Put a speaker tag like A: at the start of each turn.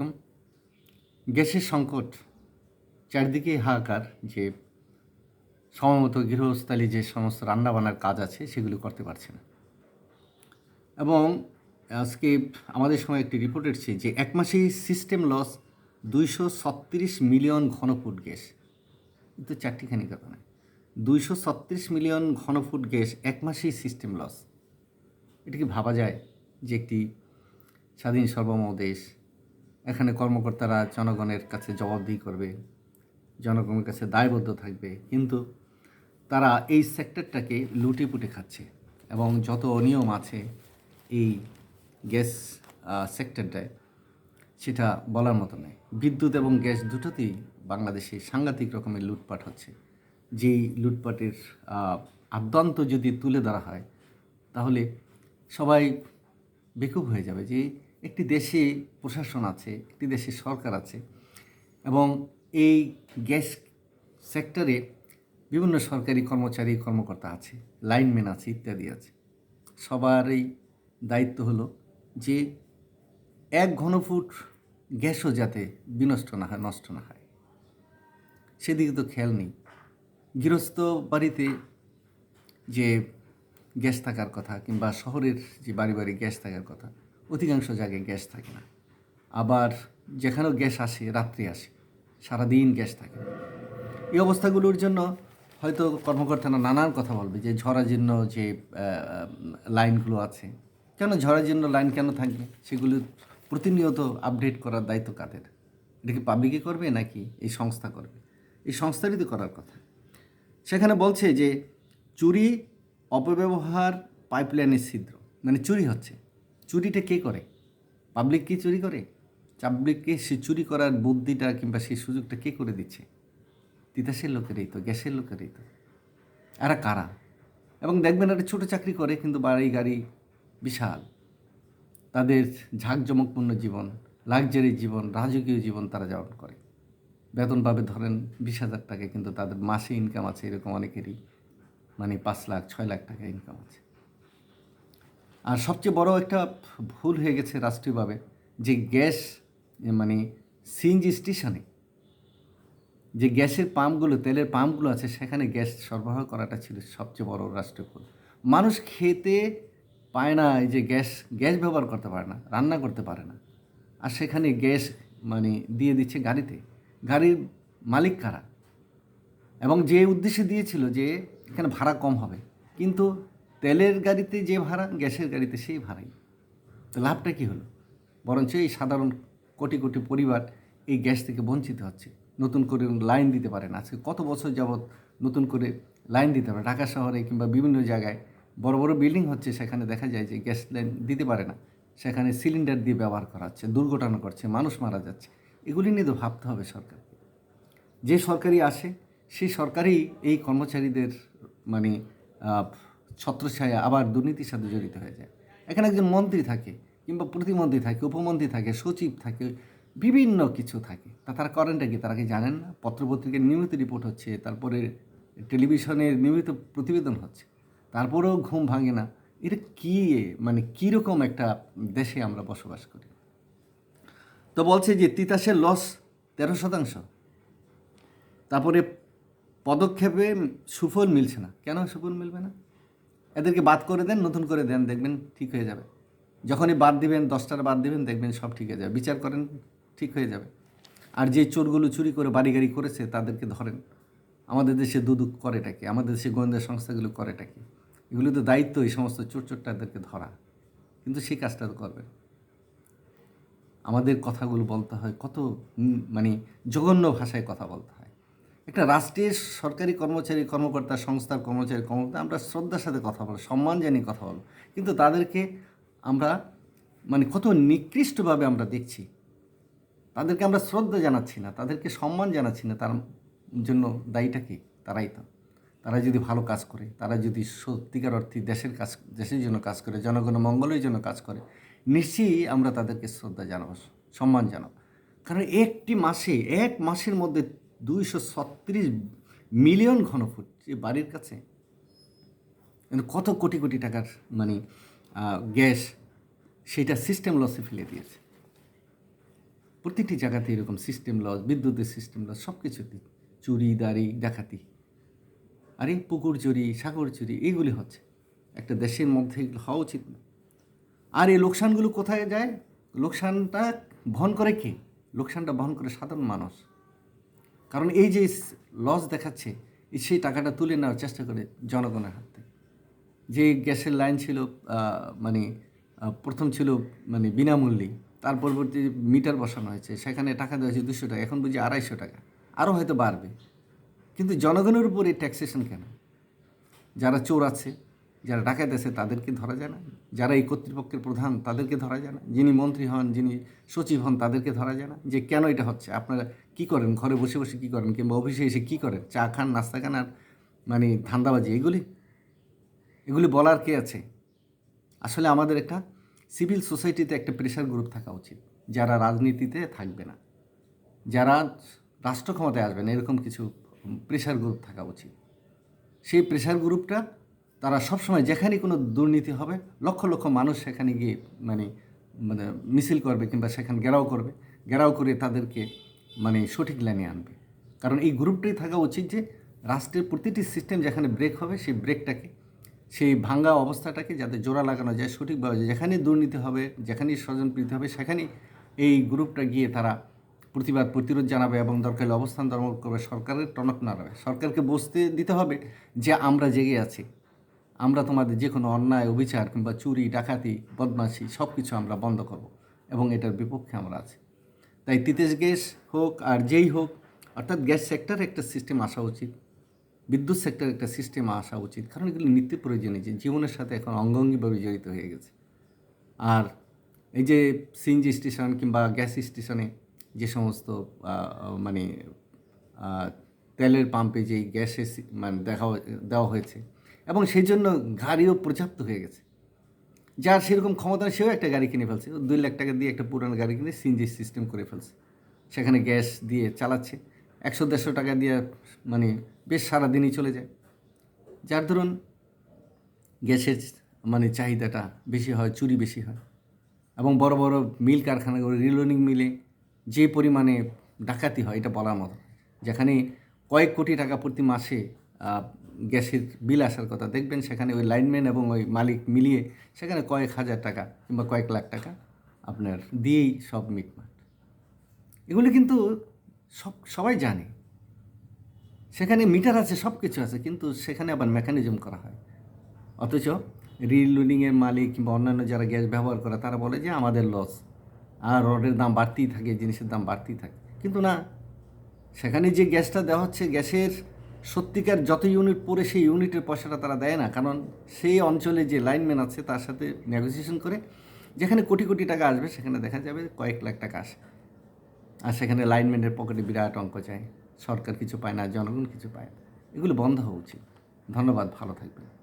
A: আলাইকুম। গ্যাসের সংকট, চারদিকে হাহাকার, যে সময়মতো গৃহস্থালী যে সমস্ত রান্নাবান্নার কাজ আছে, সেগুলো করতে পারছে না। এবং আজকে আমাদের সময় একটি রিপোর্ট এসেছে যে, এক মাসেই সিস্টেম লস দুইশো ছত্রিশ মিলিয়ন ঘনফুট গ্যাস। কিন্তু চারটিখানি কথা নয়। দুইশো ছত্রিশ মিলিয়ন ঘনফুট গ্যাস এক মাসেই সিস্টেম লস এটা কি ভাবা যায় যে একটি স্বাধীন সর্বম দেশ এখানে কর্মকর্তারা জনগণের কাছে জবাবদিহি করবে, জনগণের কাছে দায়বদ্ধ থাকবে। কিন্তু তারা এই সেক্টরটাকে লুটে পুটে খাচ্ছে এবং যত অনিয়ম আছে এই গ্যাস সেক্টরটায় সেটা বলার মতো নয়। বিদ্যুৎ এবং গ্যাস দুটোতেই বাংলাদেশে সাংঘাতিক রকমের লুটপাট হচ্ছে। যেই লুটপাটের আদ্যন্ত যদি তুলে ধরা হয়, তাহলে সবাই বেকুব হয়ে যাবে যে একটি দেশে প্রশাসন আছে, একটি দেশে সরকার আছে এবং এই গ্যাস সেক্টরে বিভিন্ন সরকারি কর্মচারী, কর্মকর্তা আছে, লাইনম্যান আছে, ইত্যাদি আছে। সবারই দায়িত্ব হলো যে এক ঘনফুট গ্যাসও যাতে বিনষ্ট না হয়, নষ্ট না হয়। সেদিকে তো খেয়াল নেই। গৃহস্থ বাড়িতে যে গ্যাস থাকার কথা কিংবা শহরের যে বাড়ি বাড়ি গ্যাস থাকার কথা অধিকাংশ জায়গায় গ্যাস থাকে না। আবার যেখানেও গ্যাস আসে, রাত্রে আসে, সারাদিন গ্যাস থাকে। এই অবস্থাগুলোর জন্য হয়তো কর্মকর্তারা নানান কথা বলবে যে ঝরাজীর্ণ যে লাইনগুলো আছে। কেন ঝরাজীর্ণ লাইন কেন থাকবে সেগুলো প্রতিনিয়ত আপডেট করার দায়িত্ব কাদের? এটা কি পাবলিকে করবে নাকি এই সংস্থা করবে? এই সংস্থারই তো করার কথা। সেখানে বলছে যে, চুরি, অপব্যবহার, পাইপলাইনের ছিদ্র মানে চুরি হচ্ছে। চুরিটা কে করে? পাবলিক কি চুরি করে? পাবলিককে সে চুরি করার বুদ্ধিটা কিংবা সেই সুযোগটা কে করে দিচ্ছে? তিতাসের লোকেরই তো, গ্যাসের লোকেরই তো। এরা কারা? এবং দেখবেন একটা ছোটো চাকরি করে, কিন্তু বাড়ি গাড়ি বিশাল। তাদের ঝাঁকজমকপূর্ণ জীবন লাক্সারি জীবন, রাজকীয় জীবন তারা যাপন করে। বেতন পাবে ধরেন বিশ হাজার টাকা, কিন্তু তাদের মাসে ইনকাম আছে এরকম অনেকেরই। মানে পাঁচ লাখ, ছয় লাখ টাকা ইনকাম আছে। আর সবচেয়ে বড় একটা ভুল হয়ে গেছে রাষ্ট্রীয়ভাবে, যে গ্যাস মানে সিএনজি স্টেশনে, যে গ্যাসের পাম্পগুলো, তেলের পাম্পগুলো আছে, সেখানে গ্যাস সরবরাহ করাটা ছিল সবচেয়ে বড় রাষ্ট্রীয় ভুল। মানুষ খেতে পায় না, এই যে গ্যাস গ্যাস ব্যবহার করতে পারে না, রান্না করতে পারে না। আর সেখানে গ্যাস মানে দিয়ে দিচ্ছে গাড়িতে। গাড়ির মালিক কারা? এবং যে উদ্দেশ্যে দিয়েছিল যে এখানে ভাড়া কম হবে। কিন্তু তেলের গাড়িতে যে ভাড়া, গ্যাসের গাড়িতে সেই ভাড়াই। তো লাভটা কী হলো? বরঞ্চ এই সাধারণ কোটি কোটি পরিবার এই গ্যাস থেকে বঞ্চিত হচ্ছে। নতুন করে লাইন দিতে পারে না। আজকে কত বছর যাবৎ নতুন করে লাইন দিতে পারে ঢাকা শহরে কিংবা বিভিন্ন জায়গায় বড় বড় বিল্ডিং হচ্ছে, সেখানে দেখা যায় যে গ্যাস লাইন দিতে পারে না। সেখানে সিলিন্ডার দিয়ে ব্যবহার করা হচ্ছে, দুর্ঘটনা করছে মানুষ মারা যাচ্ছে। এগুলি নিয়ে তো ভাবতে হবে সরকার যে সরকারি আসে, সেই সরকারই এই কর্মচারীদের মানে ছত্রছায়া, আবার দুর্নীতির সাথে জড়িত হয়ে যায়। এখানে একজন মন্ত্রী থাকে, কিংবা প্রতিমন্ত্রী থাকে, উপমন্ত্রী থাকে, সচিব থাকে, বিভিন্ন কিছু থাকে। তা তারা করেনটা কি? তারা কি জানেন না? পত্রপত্রিকার নিয়মিত রিপোর্ট হচ্ছে, তারপরে টেলিভিশনের নিয়মিত প্রতিবেদন হচ্ছে। তারপরেও ঘুম ভাঙে না। এটা কী মানে কীরকম একটা দেশে আমরা বসবাস করি? তো বলছে যে তিতাসের লস তেরো শতাংশ। তারপরে পদক্ষেপে সুফল মিলছে না। কেন সুফল মিলবে না? এদেরকে বাদ করে দেন, নতুন করে দেন, দেখবেন ঠিক হয়ে যাবে। যখনই বাদ দিবেন, দশটার বাদ দিবেন, দেখবেন সব ঠিক হয়ে যাবে। বিচার করেন, ঠিক হয়ে যাবে। আর যে চোরগুলো চুরি করে বাড়ি গাড়ি করেছে, তাদেরকে ধরেন। আমাদের দেশে দুদুক করেটাকে আমাদের দেশে গোয়েন্দা সংস্থাগুলো করেটাকে এগুলো তো দায়িত্ব, এই সমস্ত চোর চোরটাদেরকে ধরা। কিন্তু সেই কাজটা করবেন আমাদের কথাগুলো বলতে হয় কত মানে জঘন্য ভাষায় কথা বলতে হয়। একটা রাষ্ট্রের সরকারি কর্মচারী, কর্মকর্তা, সংস্থার কর্মচারী কর্মকর্তা আমরা শ্রদ্ধার সাথে কথা বলব সম্মান জানিয়ে কথা বলব কিন্তু তাদেরকে আমরা মানে কত নিকৃষ্টভাবে আমরা দেখছি, তাদেরকে আমরা শ্রদ্ধা জানাচ্ছি না, তাদেরকে সম্মান জানাচ্ছি না, তার জন্য দায়ীটা কি? তারাই তো। তারা যদি ভালো কাজ করে, তারা যদি সত্যিকার অর্থে দেশের কাজ, দেশের জন্য কাজ করে জনগণের মঙ্গলের জন্য কাজ করে, নিশ্চয়ই আমরা তাদেরকে শ্রদ্ধা জানাব, সম্মান জানাব। কারণ একটি মাসে, এক মাসের মধ্যে দুইশো ছত্রিশ মিলিয়ন ঘনফুট যে বাড়ির কাছে। মানে কত কোটি কোটি টাকার মানে গ্যাস সেটা সিস্টেম লসে ফেলে দিয়েছে। প্রতিটি জায়গাতে এরকম সিস্টেম লস বিদ্যুতের সিস্টেম লস সব কিছুতে চুরি, দাড়ি, ডাকাতি। আরে পুকুর চুরি, সাগর চুরি, এইগুলি হচ্ছে। একটা দেশের মধ্যে এগুলো হওয়া উচিত না। আর এই লোকসানগুলো কোথায় যায়? লোকসানটা বহন করে কে? লোকসানটা বহন করে সাধারণ মানুষ। কারণ এই যে লস দেখাচ্ছে সেই টাকাটা তুলে নেওয়ার চেষ্টা করে জনগণের হাত। যে গ্যাসের লাইন ছিল মানে প্রথম ছিল মানে বিনামূল্যে, তার পরবর্তী মিটার বসানো হয়েছে, সেখানে টাকা দেওয়া হয়েছে দুশো টাকা, এখন বুঝি আড়াইশো টাকা আরও হয়তো বাড়বে। কিন্তু জনগণের উপর এই ট্যাক্সেশন কেন? যারা চোর আছে যারা ডাকাত আছে তাদেরকে ধরা যায় না। যারা এই কর্তৃপক্ষের প্রধান, তাদেরকে ধরা যায় না। যিনি মন্ত্রী হন, যিনি সচিব হন, তাদেরকে ধরা যায় না। যে কেন এটা হচ্ছে? আপনারা কি করেন? ঘরে বসে বসে কি করেন? কিংবা অফিসে এসে কি করেন? চা খান, নাস্তা খান আর মানে ধান্দাবাজি, এগুলি? এগুলি বলার কে আছে? আসলে আমাদের একটা সিভিল সোসাইটিতে একটা প্রেশার গ্রুপ থাকা উচিত। যারা রাজনীতিতে থাকবে না। যারা রাষ্ট্র ক্ষমতায় আসবে না, এরকম কিছু প্রেশার গ্রুপ থাকা উচিত। সেই প্রেশার গ্রুপটা তারা সবসময় যেখানে কোনো দুর্নীতি হবে, লক্ষ লক্ষ মানুষ সেখানে গিয়ে মানে মানে মিছিল করবে কিংবা সেখানে ঘেরাও করবে। ঘেরাও করে তাদেরকে মানে সঠিক লাইনে আনবে। কারণ এই গ্রুপটাই থাকা উচিত যে, রাষ্ট্রের প্রতিটি সিস্টেম যেখানে ব্রেক হবে, সেই ব্রেকটাকে সেই ভাঙ্গা অবস্থাটাকে যাতে জোড়া লাগানো যায় সঠিকভাবে। যেখানে দুর্নীতি হবে, যেখানেই স্বজনপ্রীতি হবে, সেখানেই এই গ্রুপটা গিয়ে তারা প্রতিবাদ, প্রতিরোধ জানাবে এবং দরকার অবস্থান ধর্ম করবে, সরকারের টনক নাড়াবে। সরকারকে বুঝতে দিতে হবে যে, আমরা জেগে আছি। আমরা তোমাদের যে কোনো অন্যায়, অবিচার কিংবা চুরি, ডাকাতি, বদমাশি সব কিছু আমরা বন্ধ করব এবং এটার বিপক্ষে আমরা আছি। তাই তিতেশ গ্যাস হোক আর যেই হোক, অর্থাৎ গ্যাস সেক্টর একটা সিস্টেম আসা উচিত, বিদ্যুৎ সেক্টর একটা সিস্টেম আসা উচিত, কারণ এগুলো নিত্য প্রয়োজনীয়, যে জীবনের সাথে এখন অঙ্গাঙ্গিভাবে জড়িত হয়ে গেছে। আর এই যে সিএনজি স্টেশন কিংবা গ্যাস স্টেশনে যে সমস্ত মানে তেলের পাম্পে যেই গ্যাসে মানে দেখা, দেওয়া হয়েছে এবং সেই জন্য গাড়িও পর্যাপ্ত হয়ে গেছে। যার সেরকম ক্ষমতা সেও একটা গাড়ি কিনে ফেলছে। দুই লাখ টাকা দিয়ে একটা পুরানো গাড়ি কিনে সিএনজি সিস্টেম করে ফেলছে। সেখানে গ্যাস দিয়ে চালাচ্ছে। একশো দেড়শো টাকা দিয়ে মানে বেশ সারাদিনই চলে যায়। যার ধরুন গ্যাসের মানে চাহিদাটা বেশি হয়, চুরি বেশি হয়। এবং বড় বড় মিল কারখানাগুলো রিলোনিং মিলে যে পরিমাণে ডাকাতি হয়, এটা বলার মতো। যেখানে কয়েক কোটি টাকা প্রতি মাসে গ্যাসের বিল আসার কথা। দেখবেন সেখানে ওই লাইনম্যান এবং ওই মালিক মিলিয়ে সেখানে কয়েক হাজার টাকা কিংবা কয়েক লাখ টাকা আপনার দিয়েই সব মিটমাট। এগুলো কিন্তু সব, সবাই জানে। সেখানে মিটার আছে সব কিছু আছে, কিন্তু সেখানে আবার মেকানিজম করা হয়। অথচ রিল লোডিংয়ের মালিক কিংবা অন্যান্য যারা গ্যাস ব্যবহার করে, তারা বলে যে আমাদের লস আর রডের দাম বাড়তেই থাকে, জিনিসের দাম বাড়তেই থাকে। কিন্তু না, সেখানে যে গ্যাসটা দেওয়া হচ্ছে, গ্যাসের সত্যিকার যত ইউনিট পড়ে সেই ইউনিটের পয়সাটা তারা দেয় না, কারণ সেই অঞ্চলে যে লাইনম্যান আছে তার সাথে নেগোসিয়েশন করে, যেখানে কোটি কোটি টাকা আসবে সেখানে দেখা যাবে কয়েক লাখ টাকা আসে। আর সেখানে লাইনম্যানের পকেটে বিরাট অঙ্ক চায়, সরকার কিছু পায় না, জনগণ কিছু পায় না। এগুলো বন্ধ হওয়া উচিত। ধন্যবাদ, ভালো থাকবেন।